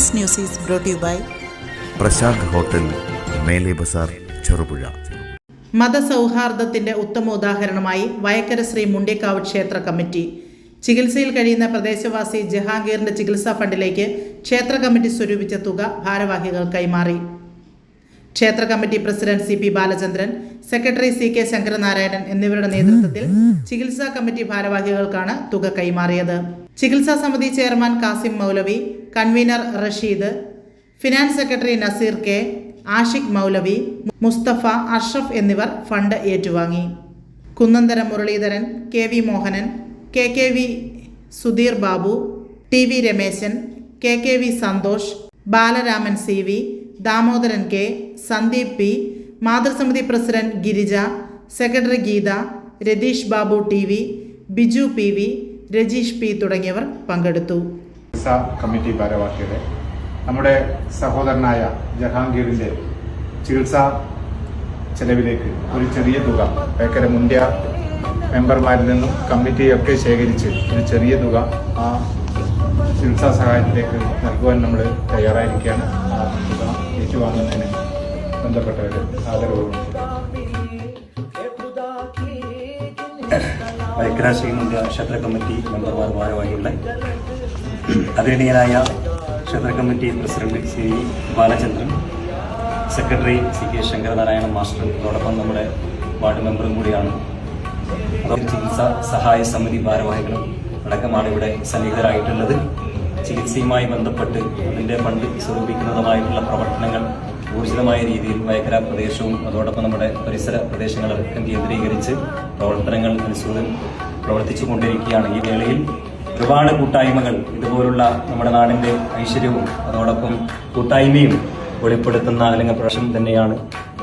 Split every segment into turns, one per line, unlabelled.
This news is brought you by
Prashanth hotel Mele Bazar Cherupuzha.
മതസൗഹാർദ്ദത്തിന്റെ ഉത്തമ ഉദാഹരണമായി വയക്കര ശ്രീ മുണ്ടിക്കാവ് ക്ഷേത്ര committee. ചികിത്സയിൽ കഴിയുന്ന പ്രദേശവാസി ജഹാംഗീറിന്റെ ചികിത്സാ ഫണ്ടിലേക്ക് ക്ഷേത്ര കമ്മിറ്റി സ്വരൂപിച്ച തുക ഭാരവാഹികൾ കൈമാറി. ക്ഷേത്ര committee president C P Balachandran secretary C K Sankaranarayanan എന്നിവരുടെ നേതൃത്വത്തിൽ ചികിത്സാ കമ്മിറ്റി ഭാരവാഹികൾക്കാണ് തുക കൈമാറിയത്. ചികിത്സാ സമിതി chairman Kasim Moulavi convener Rasheed finance secretary Naseer K Ashiq Moulavi Musthafa Ashraf എന്നിവർ ഫണ്ട് ഏറ്റുവാങ്ങി. Kunnantharam Muraleedharan K V Mohanan K K V Sudheer Babu T V Rameshan K K V Santhosh Balaraman C V Damodaran K Sandeep P മാതൃസമിതി president Girija secretary Geetha Ratheesh Babu T V Biju P V Rajeesh P തുടങ്ങിയവർ പങ്കെടുത്തു.
ചികിത്സാ committee ഭാരവാഹികളെ നമ്മുടെ സഹോദരനായ ജഹാംഗീറിന്റെ ചികിത്സാ ചെലവിലേക്ക് ഒരു ചെറിയ തുക ബേക്കര മുന്ത്യ മെമ്പർമാരിൽ നിന്നും കമ്മിറ്റിയൊക്കെ ശേഖരിച്ച് ഒരു ചെറിയ തുക ആ ചികിത്സാ സഹായത്തിലേക്ക് നൽകുവാൻ നമ്മൾ തയ്യാറായിരിക്കുകയാണ്. ആ തുക ഏറ്റുവാങ്ങുന്നതിന് ബന്ധപ്പെട്ടവർ ആദരവും
ഐക്യരാഷ്ട്രീയ ശ്രീമുദ്ര ക്ഷേത്ര കമ്മിറ്റി മെമ്പർമാർ ഭാരവാഹികളുടെ ആദരണീയനായ ക്ഷേത്ര committee president Shri Balachandran secretary C K Sankaranarayanan master അതോടൊപ്പം നമ്മുടെ വാർഡ് മെമ്പറും കൂടിയാണ്. ചികിത്സാ സഹായ സമിതി ഭാരവാഹികളും അടക്കമാണ് ഇവിടെ സന്നിഹിതരായിട്ടുള്ളത്. ചികിത്സയുമായി ബന്ധപ്പെട്ട് അതിന്റെ ഫണ്ട് സ്വരൂപിക്കുന്നതുമായിട്ടുള്ള പ്രവർത്തനങ്ങൾ ഊർജിതമായ രീതിയിൽ വയക്കര പ്രദേശവും അതോടൊപ്പം നമ്മുടെ പരിസര പ്രദേശങ്ങളൊക്കെ കേന്ദ്രീകരിച്ച് പ്രവർത്തനങ്ങൾ അനുസൃതം പ്രവർത്തിച്ചു കൊണ്ടിരിക്കുകയാണ് ഈ വേളയിൽ ഒരുപാട് കൂട്ടായ്മകൾ ഇതുപോലുള്ള നമ്മുടെ നാടിന്റെ ഐശ്വര്യവും അതോടൊപ്പം കൂട്ടായ്മയും വെളിപ്പെടുത്തുന്ന അല്ലെങ്കിൽ പ്രശ്നം തന്നെയാണ്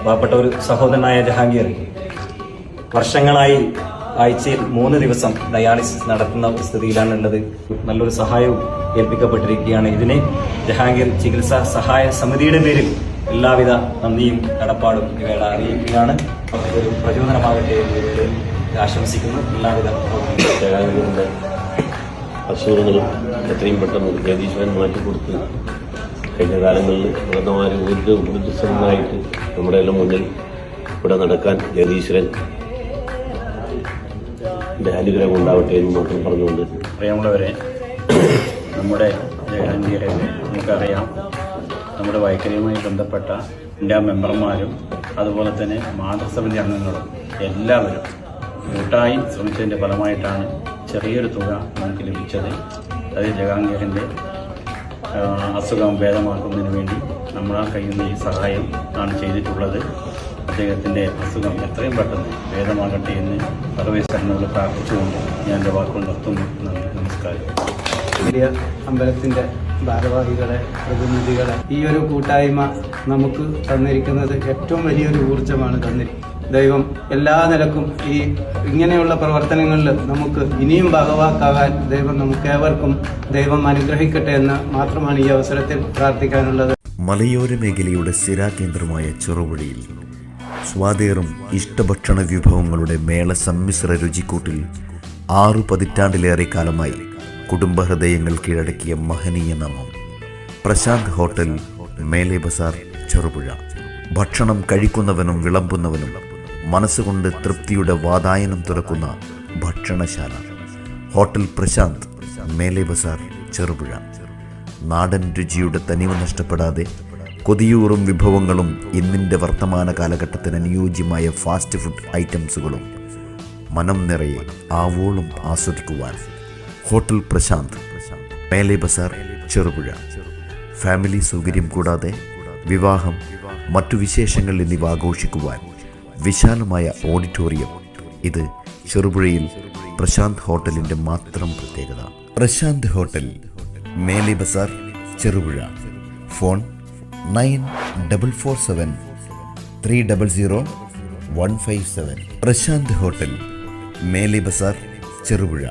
പാവപ്പെട്ട ഒരു സഹോദരനായ ജഹാംഗീർ. വർഷങ്ങളായി ആഴ്ചയിൽ മൂന്ന് ദിവസം ഡയാലിസിസ് നടത്തുന്ന സ്ഥിതിയിലാണുള്ളത് നല്ലൊരു സഹായവും ഏൽപ്പിക്കപ്പെട്ടിരിക്കുകയാണ് ഇതിനെ ജഹാംഗീർ ചികിത്സാ സഹായ സമിതിയുടെ പേരിൽ എല്ലാവിധ നന്ദിയും കടപ്പാടും ഇവയുടെ അറിയിക്കുകയാണ്. ഒരു പ്രചോദനമാകട്ടെ ആശംസിക്കുന്നു. എല്ലാവിധ
അസുഖങ്ങളും എത്രയും പെട്ടെന്ന് ജഗദീശ്വരൻ മാറ്റിക്കൊടുത്ത് കഴിഞ്ഞ കാലങ്ങളിൽ പൂർണമായ ഊർജ ഊർജസ്വരനായിട്ട് നമ്മുടെ എല്ലാം മുന്നിൽ ഇവിടെ നടക്കാൻ ജഗദീശ്വരൻ അനുഗ്രഹം ഉണ്ടാവട്ടെ എന്ന് മാത്രം പറഞ്ഞുകൊണ്ട്
പ്രിയമുള്ളവരെ നമ്മുടെ ജഹാംഗീരെ നമുക്കറിയാം നമ്മുടെ വൈക്കരിയുമായി ബന്ധപ്പെട്ട എല്ലാ മെമ്പർമാരും അതുപോലെ തന്നെ മാതൃസമിതി അംഗങ്ങളും എല്ലാവരും കൂട്ടായി ശ്രമിച്ചതിന്റെ ഫലമായിട്ടാണ് ചെറിയൊരു തുക നമുക്ക് ലഭിച്ചത്. അത് ജഹാംഗീറിന്റെ അസുഖം ഭേദമാക്കുന്നതിന് വേണ്ടി നമ്മളാൽ കഴിയുന്ന ഈ സഹായം ആണ് ചെയ്തിട്ടുള്ളത്. അദ്ദേഹത്തിന്റെ അസുഖം എത്രയും പെട്ടെന്ന് ഭേദമാകട്ടെ എന്ന് സർവേശ്വരനോട് പ്രാർത്ഥിച്ചുകൊണ്ട് ഞാൻ എന്റെ വാക്കുകൾ നിർത്തുന്നു. നന്ദി. നമസ്കാരം.
വലിയ അമ്പലത്തിന്റെ ഭാരവാഹികളെ പ്രതിനിധികളെ. ഈ ഒരു കൂട്ടായ്മ നമുക്ക് തന്നിരിക്കുന്നത് ഏറ്റവും വലിയൊരു ഊർജമാണ് തന്നിരിക്കുന്നത് ദൈവം എല്ലാ നിലക്കും ഈ ഇങ്ങനെയുള്ള പ്രവർത്തനങ്ങളിൽ നമുക്ക് ഇനിയും ഭാഗവാക്കാകാൻ ദൈവം നമുക്കേവർക്കും ദൈവം അനുഗ്രഹിക്കട്ടെ എന്ന് മാത്രമാണ് ഈ അവസരത്തിൽ പ്രാർത്ഥിക്കാനുള്ളത്.
മലയോര മേഖലയുടെ സ്ഥിരാകേന്ദ്രമായ ചെറുപുഴയിൽ സ്വാതേറും ഇഷ്ടഭക്ഷണ വിഭവങ്ങളുടെ മേള സമ്മിശ്ര രുചിക്കൂട്ടിൽ ആറു പതിറ്റാണ്ടിലേറെ കാലമായി കുടുംബഹൃദയങ്ങൾ കീഴടക്കിയ മഹനീയ നാമം. പ്രശാന്ത് ഹോട്ടൽ മേലെ ബസാർ ചെറുപുഴ. ഭക്ഷണം കഴിക്കുന്നവനും വിളമ്പുന്നവനും മനസ്സുകൊണ്ട് തൃപ്തിയുടെ വാതായനം തുറക്കുന്ന ഭക്ഷണശാല. ഹോട്ടൽ പ്രശാന്ത് മേലെ ബസാർ ചെറുപുഴ. നാടൻ രുചിയുടെ തനിവ് നഷ്ടപ്പെടാതെ കൊതിയൂറും വിഭവങ്ങളും ഇന്നിന്റെ വർത്തമാന കാലഘട്ടത്തിന് അനുയോജ്യമായ ഫാസ്റ്റ് ഫുഡ് ഐറ്റംസുകളും മനം നിറയെ ആവോളം ആസ്വദിക്കുവാൻ ഹോട്ടൽ പ്രശാന്ത് മേലെ ബസാർ ചെറുപുഴ. ഫാമിലി സൗകര്യം കൂടാതെ വിവാഹം മറ്റു വിശേഷങ്ങൾ എന്നിവ ആഘോഷിക്കുവാൻ വിശാലമായ ഓഡിറ്റോറിയം. ഇത് ചെറുപുഴയിൽ പ്രശാന്ത് ഹോട്ടലിന്റെ മാത്രം പ്രത്യേകത. Prashanth hotel Mele Bazar Cherupuzha. Phone nine double four seven three double zero one five seven. Prashanth hotel Mele Bazar Cherupuzha.